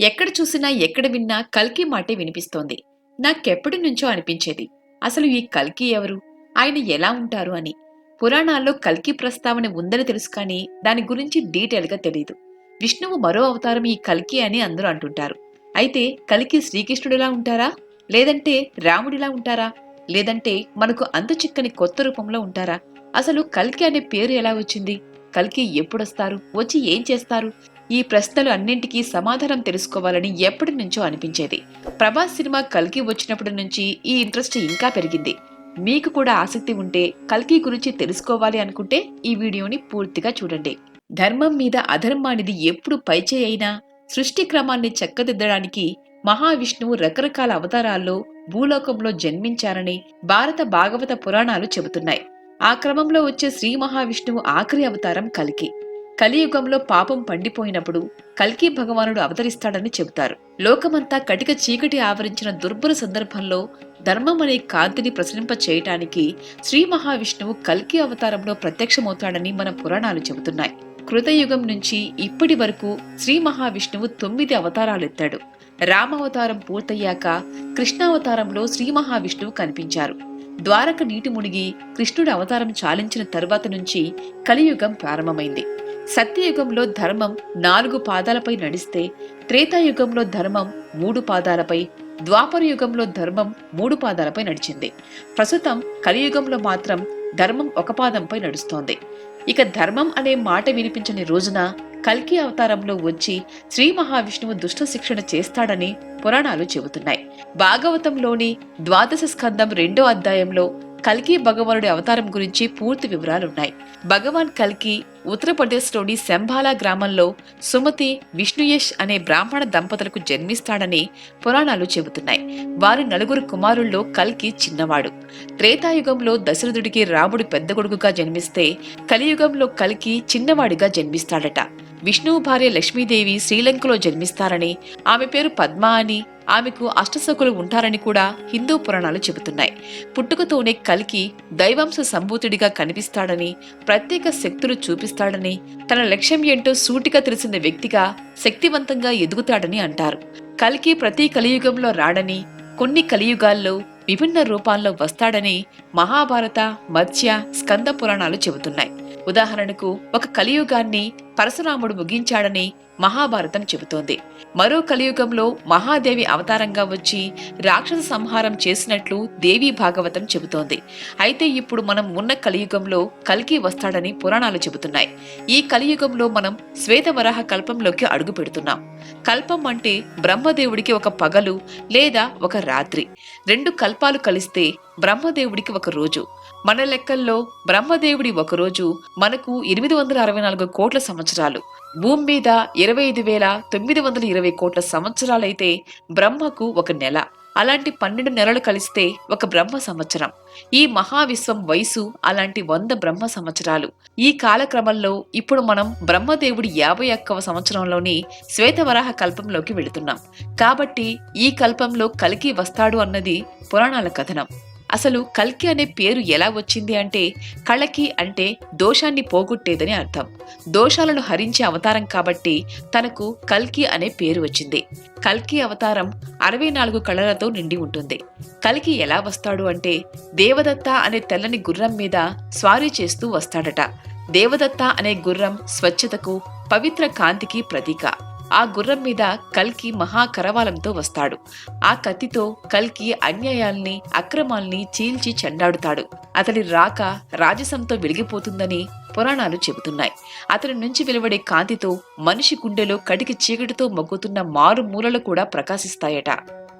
ఎక్కడ చూసినా ఎక్కడ విన్నా కల్కి మాటే వినిపిస్తోంది. నాకెప్పటి నుంచో అనిపించేది అసలు ఈ కల్కి ఎవరు? ఆయన ఎలా ఉంటారు అని. పురాణాల్లో కల్కి ప్రస్తావన ఉందని తెలుసు కానీ దాని గురించి డీటెయిల్గా తెలియదు విష్ణువు మరో అవతారం ఈ కల్కి అని అందరూ అంటుంటారు. అయితే కల్కి శ్రీకృష్ణుడిలా ఉంటారా? లేదంటే రాముడిలా ఉంటారా? లేదంటే మనకు అంతు చిక్కని కొత్త రూపంలో ఉంటారా? అసలు కల్కి అనే పేరు ఎలా వచ్చింది? కల్కి ఎప్పుడొస్తారు? వచ్చి ఏం చేస్తారు? ఈ ప్రశ్నలు అన్నింటికీ సమాధానం తెలుసుకోవాలని ఎప్పటి నుంచో అనిపించేది. ప్రభాస్ సినిమా కల్కి వచ్చినప్పటి నుంచి ఈ ఇంట్రెస్ట్ ఇంకా పెరిగింది. మీకు కూడా ఆసక్తి ఉంటే కల్కి గురించి తెలుసుకోవాలి అనుకుంటే ఈ వీడియోని పూర్తిగా చూడండి. ధర్మం మీద అధర్మానిది ఎప్పుడు పైచే అయినా సృష్టి క్రమాన్ని చక్కదిద్దడానికి మహావిష్ణువు రకరకాల అవతారాల్లో భూలోకంలో జన్మించారని భారత భాగవత పురాణాలు చెబుతున్నాయి. ఆ క్రమంలో వచ్చే శ్రీ మహావిష్ణువు ఆఖరి అవతారం కల్కి. కలియుగంలో పాపం పండిపోయినప్పుడు కల్కి భగవానుడు అవతరిస్తాడని చెబుతారు. లోకమంతా కటిక చీకటి ఆవరించిన దుర్బల సందర్భంలో ధర్మం అనే కాంతిని ప్రసరింప చేయటానికి శ్రీ మహావిష్ణువు కల్కి అవతారంలో ప్రత్యక్షమవుతాడని మన పురాణాలు చెబుతున్నాయి. కృతయుగం నుంచి ఇప్పటి వరకు శ్రీ మహావిష్ణువు తొమ్మిది అవతారాలెత్తాడు. రామావతారం పూర్తయ్యాక కృష్ణావతారంలో శ్రీ మహావిష్ణువు కనిపించారు. ద్వారక నీటి మునిగి కృష్ణుడు అవతారం చాలించిన తరువాత నుంచి కలియుగం ప్రారంభమైంది. సత్యయుగంలో ధర్మం నాలుగు పాదాలపై నడిస్తే త్రేతాయుగంలో ధర్మం మూడు పాదాలపై ద్వాపర యుగంలో ధర్మం మూడు పాదాలపై నడిచింది. ప్రస్తుతం కలియుగంలో మాత్రం ధర్మం ఒక పాదంపై నడుస్తోంది. ఇక ధర్మం అనే మాట వినిపించని రోజున కల్కి అవతారంలో వచ్చి శ్రీ మహావిష్ణువు దుష్ట శిక్షణ చేస్తాడని పురాణాలు చెబుతున్నాయి. భాగవతంలోని ద్వాదశ స్కందం రెండో అధ్యాయంలో కల్కి భగవానుడి అవతారం గురించి పూర్తి వివరాలున్నాయి. భగవాన్ కల్కి ఉత్తరప్రదేశ్లోని శంభాలా గ్రామంలో సుమతి విష్ణుయేష్ అనే బ్రాహ్మణ దంపతులకు జన్మిస్తాడని పురాణాలు చెబుతున్నాయి. వారి నలుగురు కుమారుల్లో కల్కి చిన్నవాడు. త్రేతాయుగంలో దశరథుడికి రాముడు పెద్ద కొడుకుగా జన్మిస్తే కలియుగంలో కల్కి చిన్నవాడిగా జన్మిస్తాడట. విష్ణువు భార్య లక్ష్మీదేవి శ్రీలంకలో జన్మిస్తారని ఆమె పేరు పద్మ అని ఆమెకు అష్టసకులు ఉంటారని కూడా హిందూ పురాణాలు చెబుతున్నాయి. పుట్టుకతోనే కలికి దైవాంశ సంభూతుడిగా కనిపిస్తాడని ప్రత్యేక శక్తులు చూపిస్తాడని తన లక్ష్యం ఏంటో సూటిగా తెలిసిన వ్యక్తిగా శక్తివంతంగా ఎదుగుతాడని అంటారు. కలికి ప్రతి కలియుగంలో రాడని కొన్ని కలియుగాల్లో విభిన్న రూపాల్లో వస్తాడని మహాభారత మత్స్య స్కంద పురాణాలు చెబుతున్నాయి. ఉదాహరణకు ఒక కలియుగాన్ని పరశురాముడు ముగించాడని మహాభారతం చెబుతోంది. మరో కలియుగంలో మహాదేవి అవతారంగా వచ్చి రాక్షస సంహారం చేసినట్లు దేవీ భాగవతం చెబుతోంది. అయితే ఇప్పుడు మనం ఉన్న కలియుగంలో కల్కి వస్తాడని పురాణాలు చెబుతున్నాయి. ఈ కలియుగంలో మనం శ్వేతవరాహ కల్పంలోకి అడుగు పెడుతున్నాం. కల్పం అంటే బ్రహ్మదేవుడికి ఒక పగలు లేదా ఒక రాత్రి. రెండు కల్పాలు కలిస్తే బ్రహ్మదేవుడికి ఒక రోజు. మన లెక్కల్లో బ్రహ్మదేవుడి ఒకరోజు మనకు ఎనిమిది వందల అరవై నాలుగు కోట్ల సంవత్సరాలు. భూమి మీద ఇరవై ఐదు వేల తొమ్మిది వందల ఇరవై కోట్ల సంవత్సరాలైతే బ్రహ్మకు ఒక నెల. అలాంటి పన్నెండు నెలలు కలిస్తే ఒక బ్రహ్మ సంవత్సరం. ఈ మహావిశ్వం వయసు అలాంటి వంద బ్రహ్మ సంవత్సరాలు. ఈ కాలక్రమంలో ఇప్పుడు మనం బ్రహ్మదేవుడి యాభై ఒక్కవ సంవత్సరంలోని శ్వేతవరాహ కల్పంలోకి వెళుతున్నాం. కాబట్టి ఈ కల్పంలో కలికి వస్తాడు అన్నది పురాణాల కథనం. అసలు కల్కి అనే పేరు ఎలా వచ్చింది అంటే కళకి అంటే దోషాన్ని పోగొట్టేదని అర్థం. దోషాలను హరించే అవతారం కాబట్టి తనకు కల్కి అనే పేరు వచ్చింది. కల్కి అవతారం అరవై నాలుగు కళలతో నిండి ఉంటుంది. కల్కి ఎలా వస్తాడు అంటే దేవదత్త అనే తెల్లని గుర్రం మీద స్వారీ చేస్తూ వస్తాడట. దేవదత్త అనే గుర్రం స్వచ్ఛతకు పవిత్ర కాంతికి ప్రతీక. ఆ గుర్రం మీద కల్కి మహాకరవాలంతో వస్తాడు. ఆ కత్తితో కల్కి అన్యాయాల్ని అక్రమాల్ని చీల్చి చెండాడుతాడు. అతడి రాక రాజసంతో వెలిగిపోతుందని పురాణాలు చెబుతున్నాయి. అతని నుంచి వెలువడే కాంతితో మనిషి గుండెలో కటికి చీకటితో మొగ్గుతున్న మారు మూలలు కూడా ప్రకాశిస్తాయట.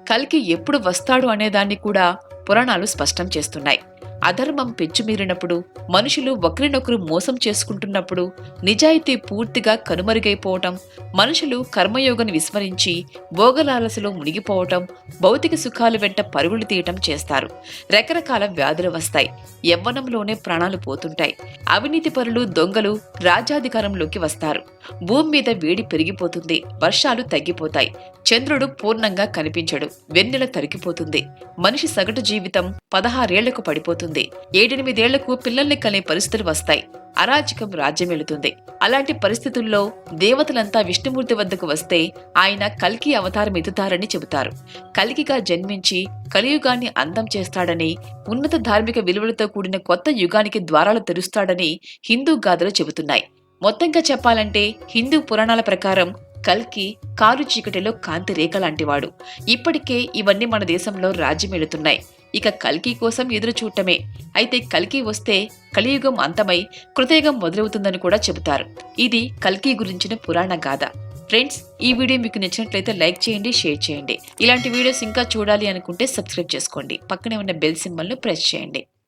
కల్కి ఎప్పుడు వస్తాడు అనేదాన్ని కూడా పురాణాలు స్పష్టం చేస్తున్నాయి. అధర్మం పెంచుమీరినప్పుడు మనుషులు ఒకరినొకరు మోసం చేసుకుంటున్నప్పుడు నిజాయితీ పూర్తిగా కనుమరుగైపోవటం మనుషులు కర్మయోగని విస్మరించి భోగలాలసలో మునిగిపోవటం భౌతిక సుఖాలు వెంట పరుగులు తీయటం చేస్తారు. రకరకాల వ్యాధులు వస్తాయి. యవ్వనంలోనే ప్రాణాలు పోతుంటాయి. అవినీతి పరులు దొంగలు రాజ్యాధికారంలోకి వస్తారు. భూమి మీద వేడి పెరిగిపోతుంది. వర్షాలు తగ్గిపోతాయి. చంద్రుడు పూర్ణంగా కనిపించడు. వెన్నెల తరిగిపోతుంది. మనిషి సగటు జీవితం పదహారేళ్ళకు పడిపోతుంది. ఏడెనిమిదేళ్ళకు పిల్లల్ని కనే పరిస్థితులు వస్తాయి. అరాచకం రాజ్యమెళుతుంది. అలాంటి పరిస్థితుల్లో దేవతలంతా విష్ణుమూర్తి వద్దకు వస్తే ఆయన కల్కి అవతారం ఎత్తుతారని చెబుతారు. కల్కిగా జన్మించి కలియుగాన్ని అందం చేస్తాడని ఉన్నత ధార్మిక విలువలతో కూడిన కొత్త యుగానికి ద్వారాలు తెరుస్తాడని హిందూ గాథలు చెబుతున్నాయి. మొత్తంగా చెప్పాలంటే హిందూ పురాణాల ప్రకారం కల్కి కారు చీకటిలో కాంతి రేఖ లాంటివాడు. ఇప్పటికే ఇవన్నీ మన దేశంలో రాజ్యమేలుతున్నాయి. ఇక కల్కి కోసం ఎదురు చూడటమే. అయితే కల్కి వస్తే కలియుగం అంతమై కృతయుగం మొదలవుతుందని కూడా చెబుతారు. ఇది కల్కి గురించిన పురాణ గాథ. ఫ్రెండ్స్ ఈ వీడియో మీకు నచ్చినట్లయితే లైక్ చేయండి షేర్ చేయండి. ఇలాంటి వీడియోస్ ఇంకా చూడాలి అనుకుంటే సబ్స్క్రైబ్ చేసుకోండి. పక్కనే ఉన్న బెల్ సింబల్ను ప్రెస్ చేయండి.